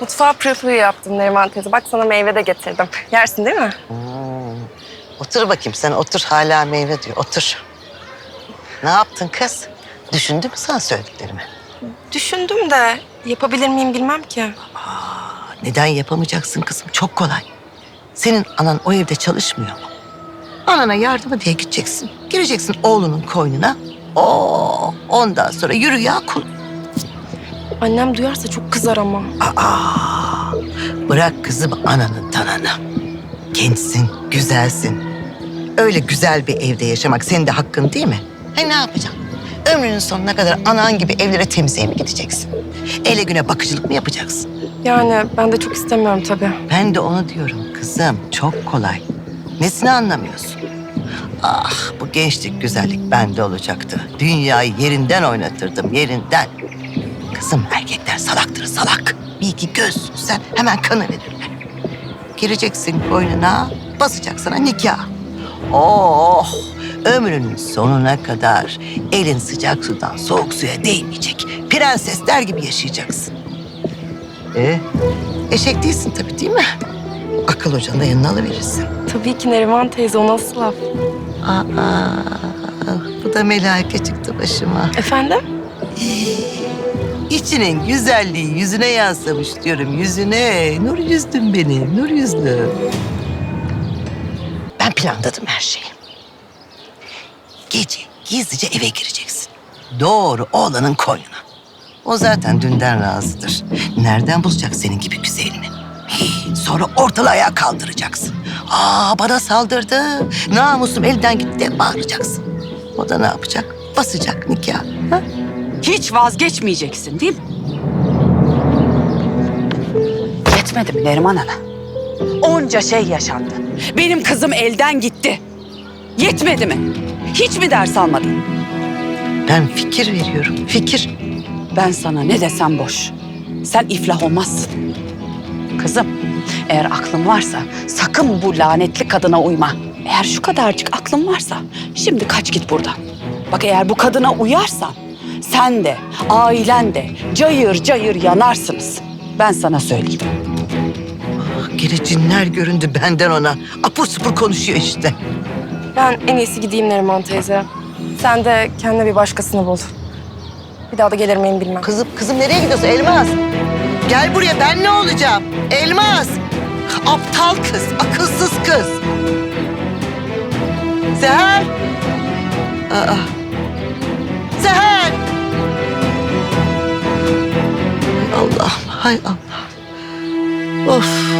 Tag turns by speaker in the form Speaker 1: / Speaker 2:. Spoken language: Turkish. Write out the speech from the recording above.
Speaker 1: Mutfağa pırpır yaptım Neriman teyze. Bak sana meyve de getirdim. Yersin değil mi?
Speaker 2: Hmm. Otur bakayım sen otur hala meyve diyor otur. Ne yaptın kız? Düşündün mü sen söylediklerimi?
Speaker 1: Düşündüm de yapabilir miyim bilmem ki.
Speaker 2: Neden yapamayacaksın kızım? Çok kolay. Senin anan o evde çalışmıyor mu? Anana yardıma diye gideceksin. Gireceksin oğlunun koynuna. Oo, ondan sonra yürü ya kul.
Speaker 1: Annem duyarsa çok kızar ama.
Speaker 2: Aa, bırak kızım ananı tananı. Gençsin, güzelsin. Öyle güzel bir evde yaşamak senin de hakkın değil mi? He ne yapacaksın? Ömrünün sonuna kadar anan gibi evlere temizliğe mi gideceksin? Ele güne bakıcılık mı yapacaksın?
Speaker 1: Yani ben de çok istemiyorum tabii.
Speaker 2: Ben de onu diyorum kızım. Çok kolay. Nesini anlamıyorsun? Ah bu gençlik güzellik bende olacaktı. Dünyayı yerinden oynatırdım yerinden. Kızım erkekler salaktır salak. Bir iki göz sen hemen kanı verirler. Gireceksin koynuna basacak sana nikah. Oh ömrünün sonuna kadar elin sıcak sudan soğuk suya değmeyecek. Prensesler gibi yaşayacaksın. E, eşek değilsin tabii değil mi? Akıl hocanı da yanına alıverirsin.
Speaker 1: Tabii ki Neriman teyze o nasıl laf?
Speaker 2: Aa, bu da meleke çıktı başıma.
Speaker 1: Efendim?
Speaker 2: İçinin güzelliği yüzüne yansımış diyorum yüzüne. Nur yüzlüm benim, nur yüzlüm. Ben planladım her şeyi. Gece gizlice eve gireceksin. Doğru oğlanın koynuna. O zaten dünden razıdır. Nereden bulacak senin gibi güzelini? Sonra ortalığı ayağa kaldıracaksın. Aa bana saldırdı. Namusum elden gitti bağıracaksın. O da ne yapacak? Basacak nikah. Ha?
Speaker 3: Hiç vazgeçmeyeceksin değil mi? Yetmedi mi Neriman Ana? Onca şey yaşandı. Benim kızım elden gitti. Yetmedi mi? Hiç mi ders almadın?
Speaker 2: Ben fikir veriyorum, fikir.
Speaker 3: Ben sana ne desem boş. Sen iflah olmazsın. Kızım, eğer aklın varsa sakın bu lanetli kadına uyma. Eğer şu kadarcık aklın varsa şimdi kaç git buradan. Bak eğer bu kadına uyarsan sen de ailen de cayır cayır yanarsınız. Ben sana söyleyeyim.
Speaker 2: Geri cinler göründü benden ona. Apur supur konuşuyor işte.
Speaker 1: Ben en iyisi gideyim Neriman teyze. Sen de kendine bir başkasını bul. Bir daha da gelir miyim bilmem.
Speaker 2: Kızım, kızım nereye gidiyorsun Elmas? Gel buraya ben ne olacağım? Elmas! Aptal kız, akılsız kız. Seher! Aa. Hay Allah, hay Allah. Of.